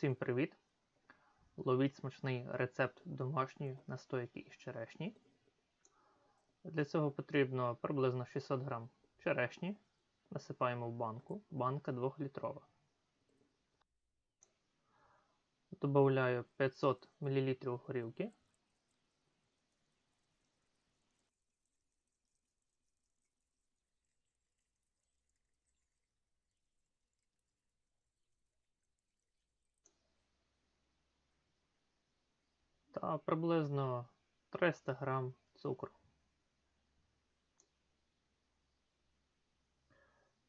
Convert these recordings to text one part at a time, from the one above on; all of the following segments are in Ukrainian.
Всім привіт! Ловіть смачний рецепт домашньої настойки із черешні. Для цього потрібно приблизно 600 г черешні. Насипаємо в банку, банка 2-літрова. Добавляю 500 мл горілки. Та приблизно 300 г цукру.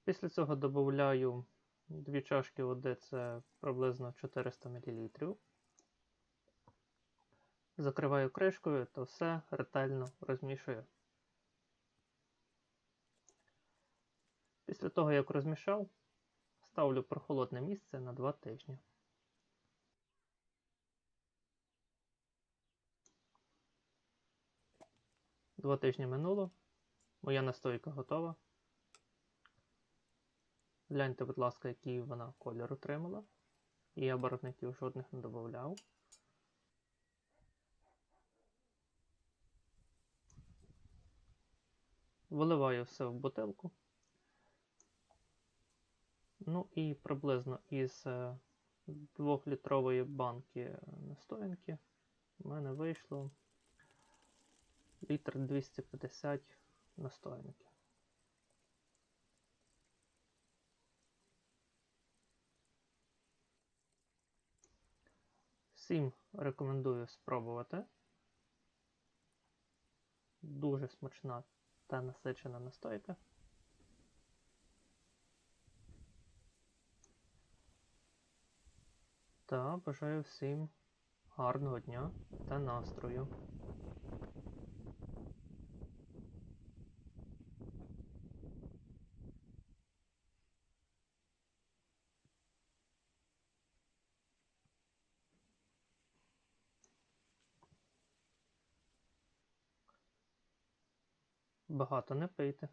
Після цього додаю 2 чашки води, це приблизно 400 мл. Закриваю кришкою та все ретельно розмішую. Після того, як розмішав, ставлю прохолодне місце на 2 тижні. Два тижні минуло. Моя настойка готова. Гляньте, будь ласка, який вона кольор отримала. І я барвників жодних не додавав. Виливаю все в бутилку. Ну і приблизно із 2-літрової банки настоянки в мене вийшло літр 250 настоянки. Всім рекомендую спробувати. Дуже смачна та насичена настойка. Та бажаю всім гарного дня та настрою. Багато не пийте.